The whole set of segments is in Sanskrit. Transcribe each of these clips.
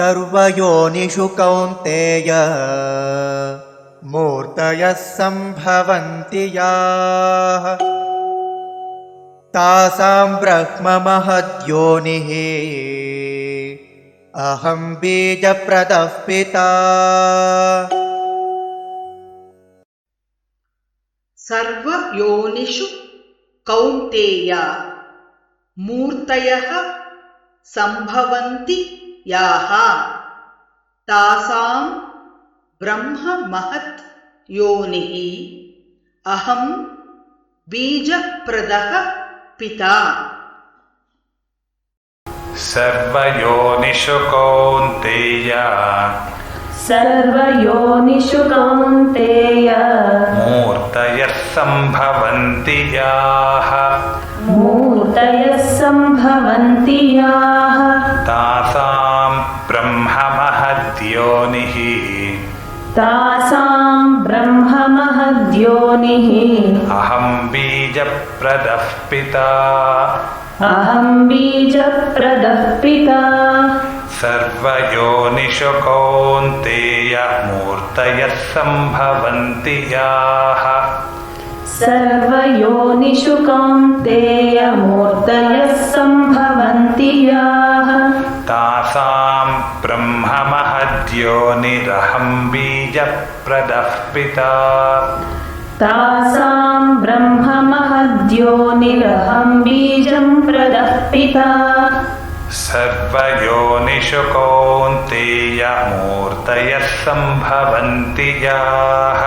सर्वयोनिषु कौन्तेय मूर्तयः सम्भवन्ति याः। तासां ब्रह्ममहद्योनिः। अहं बीजप्रदः पिता। सर्वयोनिषु कौन्तेय मूर्तयः सम्भवन्ति याः तासां ब्रह्ममहत् योनिः। अहं बीजप्रदः पिता। सर्वयोनिषु कौन्तेय। सर्वयोनिषु कौन्तेय। मूर्तयः सम्भवन्ति याः। मूर्तयः सम्भवन्ति याः। तासां ब्रह्ममहद्योनिः। तासां ब्रह्ममहद्योनिः। अहं बीजप्रदः पिता। अहं बीजप्रदः पिता। सर्वयोनिषु कौन्तेय मूर्तयः सम्भवन्ति याः। सर्वयोनिषु कौन्तेय मूर्तयः ब्रह्ममहद्योनिरहं बीजप्रदः पिता तासां ब्रह्ममहद्योनिरहं बीजं प्रदः पिता सर्वयोनिषु कौन्तेय मूर्तयः सम्भवन्ति याः।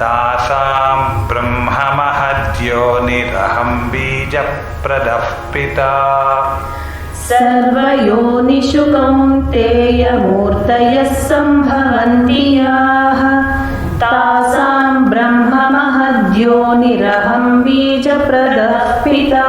तासां ब्रह्ममहद्योनिरहं बीजप्रदः पिता सर्वयोनिषु कौन्तेय मूर्तयः सम्भवन्ति याः तासां ब्रह्ममहद्योनिरहं बीजप्रदः पिता